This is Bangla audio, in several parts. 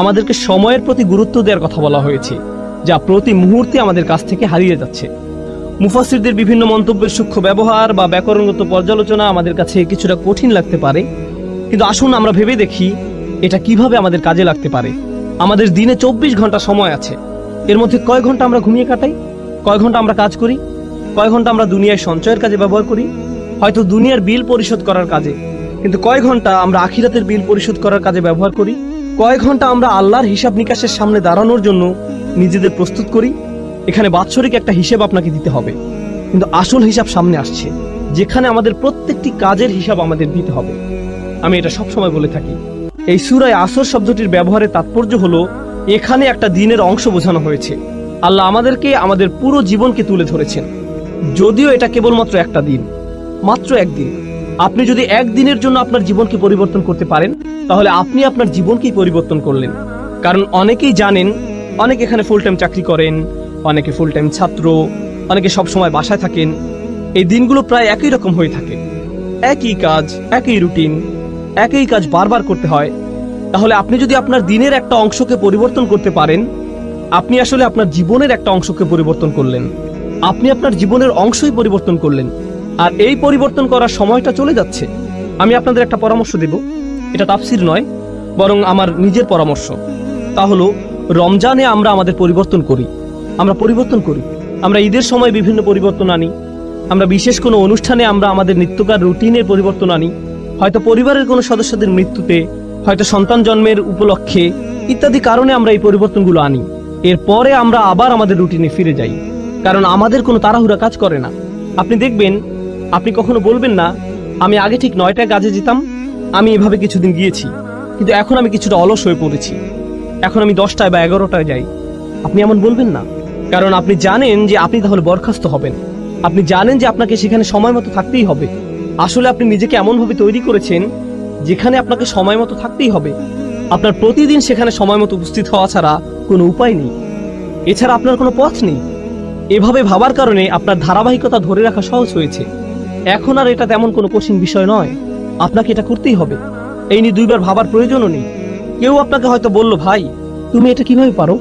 আমাদেরকে সময়ের প্রতি গুরুত্ব দেওয়ার কথা বলা হয়েছে, যা প্রতি মুহূর্তে আমাদের কাছ থেকে হারিয়ে যাচ্ছে। মুফাসিরদের বিভিন্ন মন্তব্যের সূক্ষ্ম ব্যবহার বা ব্যাকরণগত পর্যালোচনা আমাদের কাছে কিছুটা কঠিন লাগতে পারে, কিন্তু আসুন আমরা ভেবে দেখি এটা কীভাবে আমাদের কাজে লাগতে পারে। আমাদের দিনে চব্বিশ ঘণ্টা সময় আছে। এর মধ্যে কয় ঘণ্টা আমরা ঘুমিয়ে কাটাই? কয় ঘণ্টা আমরা কাজ করি? কয় ঘণ্টা আমরা দুনিয়ায় সঞ্চয়ের কাজে ব্যবহার করি? হয়তো দুনিয়ার বিল পরিশোধ করার কাজে, কিন্তু কয় ঘণ্টা আমরা আখিরাতের বিল পরিশোধ করার কাজে ব্যবহার করি? কয় ঘণ্টা আমরা আল্লাহর হিসাব নিকাশের সামনে দাঁড়ানোর জন্য নিজেদের প্রস্তুত করি। এখানে বাৎসরিক একটা হিসেব আপনাকে দিতে হবে। কিন্তু আসল হিসাব সামনে আসছে। যেখানে আমাদের প্রত্যেকটি কাজের হিসাব আমাদের দিতে হবে। আমি এটা সবসময় বলে থাকি। এই সুরায় আসর শব্দটির ব্যবহারের তাৎপর্য হলো, এখানে একটা দিনের অংশ বোঝানো হয়েছে। আল্লাহ আমাদেরকে আমাদের পুরো জীবনকে তুলে ধরেছেন। যদিও এটা কেবলমাত্র একটা দিন, মাত্র একদিন। আপনি যদি একদিনের জন্য আপনার জীবনকে পরিবর্তন করতে পারেন, তাহলে আপনি আপনার জীবনকেই পরিবর্তন করলেন। কারণ অনেকেই জানেন, অনেকে এখানে ফুল টাইম চাকরি করেন, অনেকে ফুল টাইম ছাত্র, অনেকে সব সময় বাসায় থাকেন। এই দিনগুলো প্রায় একই রকম হয়ে থাকে। একই কাজ, একই রুটিন একই কাজ বারবার করতে হয়। তাহলে আপনি যদি আপনার দিনের একটা অংশকে পরিবর্তন করতে পারেন, আপনি আসলে আপনার জীবনের একটা অংশকে পরিবর্তন করলেন। আপনি আপনার জীবনের অংশই পরিবর্তন করলেন। আর এই পরিবর্তন করার সময়টা চলে যাচ্ছে। আমি আপনাদের একটা পরামর্শ দেব। এটা তাফসির নয়, বরং আমার নিজের পরামর্শ। তা হলো, রমজানে আমরা আমাদের পরিবর্তন করি। আমরা পরিবর্তন করি। আমরা ঈদের সময় বিভিন্ন পরিবর্তন আনি। আমরা বিশেষ কোনো অনুষ্ঠানে আমরা আমাদের নিত্যকার রুটিনের পরিবর্তন আনি। হয়তো পরিবারের কোনো সদস্যদের মৃত্যুতে, হয়তো সন্তান জন্মের উপলক্ষে ইত্যাদি কারণে আমরা এই পরিবর্তনগুলো আনি। এরপরে আমরা আবার আমাদের রুটিনে ফিরে যাই। কারণ আমাদের কোনো তাড়াহুড়া কাজ করে না। আপনি দেখবেন আপনি কখনো বলবেন না, আমি আগে ঠিক নয়টায় কাজে যেতাম, আমি এভাবে কিছুদিন গিয়েছি, কিন্তু এখন আমি কিছুটা অলস হয়ে পড়েছি। এখন আমি দশটায় বা এগারোটায় যাই। আপনি এমন বলবেন না, কারণ আপনি জানেন যে আপনি তাহলে বরখাস্ত হবেন। আপনি জানেন যে আপনাকে সেখানে সময় মতো থাকতেই হবে। আসলে আপনি নিজেকে এমনভাবে তৈরি করেছেন, যেখানে আপনাকে সময় মতো থাকতেই হবে। আপনার প্রতিদিন সেখানে সময় মতো উপস্থিত হওয়া ছাড়া কোনো উপায় নেই। এছাড়া আপনার কোনো পথ নেই। এভাবে ভাবার কারণে আপনার ধারাবাহিকতা ধরে রাখা সহজ হয়েছে। এখন আর এটা তেমন কোনো কঠিন বিষয় নয়। আপনাকে এটা করতেই হবে। এই নিয়ে দুইবার ভাবার প্রয়োজনও নেই। কেউ আপনাকে হয়তো বলল, ভাই, তুমি এটা কীভাবে পারো?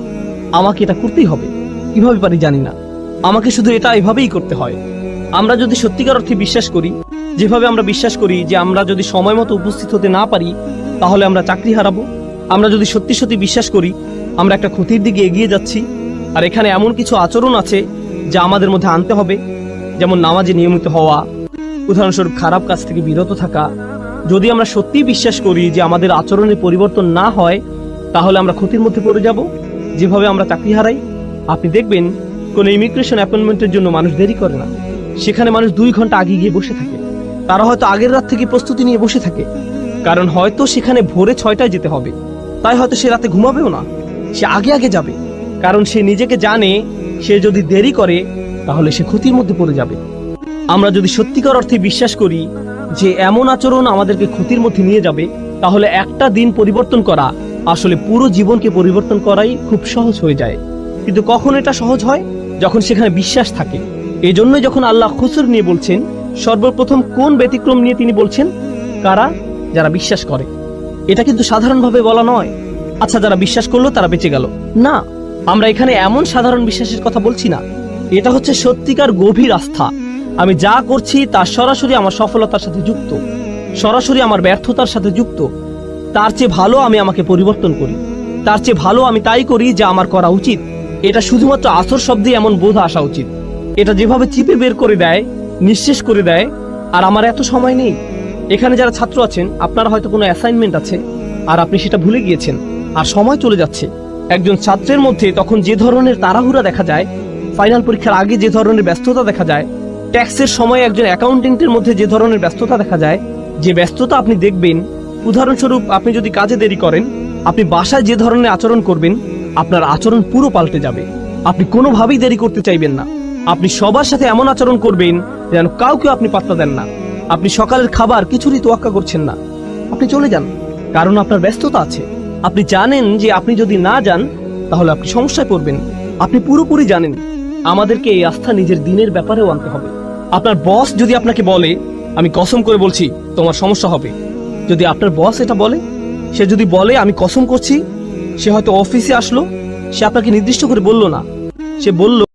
আমাকে এটা করতেই হবে। কীভাবে পারি জানি না। আমাকে শুধু এটা এভাবেই করতে হয়। আমরা যদি সত্যিকার অর্থে বিশ্বাস করি, যেভাবে আমরা বিশ্বাস করি যে আমরা যদি সময় মতো উপস্থিত হতে না পারি, তাহলে আমরা চাকরি হারাবো। আমরা যদি সত্যি সত্যি বিশ্বাস করি, আমরা একটা ক্ষতির দিকে এগিয়ে যাচ্ছি। আর এখানে এমন কিছু আচরণ আছে যা আমাদের মধ্যে আনতে হবে। যেমন নামাজে নিয়মিত হওয়া উদাহরণস্বরূপ খারাপ কাজ থেকে বিরত থাকা। যদি আমরা সত্যিই বিশ্বাস করি যে আমাদের আচরণের পরিবর্তন না হয়, তাহলে আমরা ক্ষতির মধ্যে পড়ে যাব। যেভাবে আমরা চাকরি হারাই, আপনি দেখবেন কোনো ইমিগ্রেশন অ্যাপয়েন্টমেন্টের জন্য মানুষ দেরি করে না। সেখানে মানুষ দুই ঘণ্টা আগে গিয়ে বসে থাকে। তারা হয়তো আগের রাত থেকে প্রস্তুতি নিয়ে বসে থাকে। কারণ হয়তো সেখানে ভোরে ছয়টায় যেতে হবে। তাই হয়তো সে রাতে ঘুমাবেও না। সে আগে আগে যাবে। কারণ সে নিজেকে জানে, সে যদি দেরি করে, তাহলে সে ক্ষতির মধ্যে পড়ে যাবে। আমরা যদি সত্যিকার অর্থে বিশ্বাস করি যে এমন আচরণ আমাদেরকে ক্ষতির মধ্যে নিয়ে যাবে, তাহলে একটা দিন পরিবর্তন করা আসলে পুরো জীবনকে পরিবর্তন করাই খুব সহজ হয়ে যায়। কিন্তু কখন এটা সহজ হয়? যখন সেখানে বিশ্বাস থাকে। এই জন্যই যখন আল্লাহ খুসুর নিয়ে বলছেন, সর্বপ্রথম কোন ব্যতিক্রম নিয়ে তিনি বলছেন? কারা? যারা বিশ্বাস করে। এটা কিন্তু সাধারণভাবে বলা নয়। আচ্ছা যারা বিশ্বাস করল, তারা বেঁচে গেল। না, আমরা এখানে এমন সাধারণ বিশ্বাসের কথা বলছি না। এটা হচ্ছে সত্যিকার গভীর আস্থা। আমি যা করছি তা সরাসরি আমার সফলতার সাথে যুক্ত। সরাসরি আমার ব্যর্থতার সাথে যুক্ত। তার চেয়ে ভালো আমি আমাকে পরিবর্তন করি। তার চেয়ে ভালো আমি তাই করি যা আমার করা উচিত। এটা শুধুমাত্র আসর শব্দে এমন বোধ আসা উচিত। এটা যেভাবে চিপে বের করে দেয়, নিঃশেষ করে দেয়, আর আমার এত সময় নেই। এখানে যারা ছাত্র আছেন, আপনারা হয়তো কোনো অ্যাসাইনমেন্ট আছে, আর আপনি সেটা ভুলে গিয়েছেন, আর সময় চলে যাচ্ছে। একজন ছাত্রের মধ্যে তখন যে ধরনের তাড়াহুড়া দেখা যায় ফাইনাল পরীক্ষার আগে যে ধরনের ব্যস্ততা দেখা যায় ট্যাক্সের সময় একজন অ্যাকাউন্টেন্টের মধ্যে যে ধরনের ব্যস্ততা দেখা যায়, যে ব্যস্ততা আপনি দেখবেন, উদাহরণস্বরূপ আপনি যদি কাজে দেরি করেন, আপনি বাসায় যে ধরনের আচরণ করবেন, আপনার আচরণ পুরো পাল্টে যাবে। আপনি কোনোভাবেই দেরি করতে চাইবেন না। আপনি সবার সাথে এমন আচরণ করবেন যেন কাউকে আপনি পাত্তা দেন না। আপনি সকালের খাবার কিছুরই তোয়াক্কা করছেন না। আপনি চলে যান, কারণ আপনার ব্যস্ততা আছে। আপনি জানেন যে আপনি যদি না যান, তাহলে আপনি সমস্যায় পড়বেন। আপনি পুরোপুরি জানেন। আমাদেরকে এই আস্থা নিজের দিনের ব্যাপারেও আনতে হবে। আপনার বস যদি আপনাকে বলে, আমি কসম করে বলছি, তোমার সমস্যা হবে। যদি আপনার বস এটা বলে, সে যদি বলে, আমি কসম করছি, সে হয়তো অফিসে আসলো, সে আপনাকে নির্দিষ্ট করে বলল না। সে বলল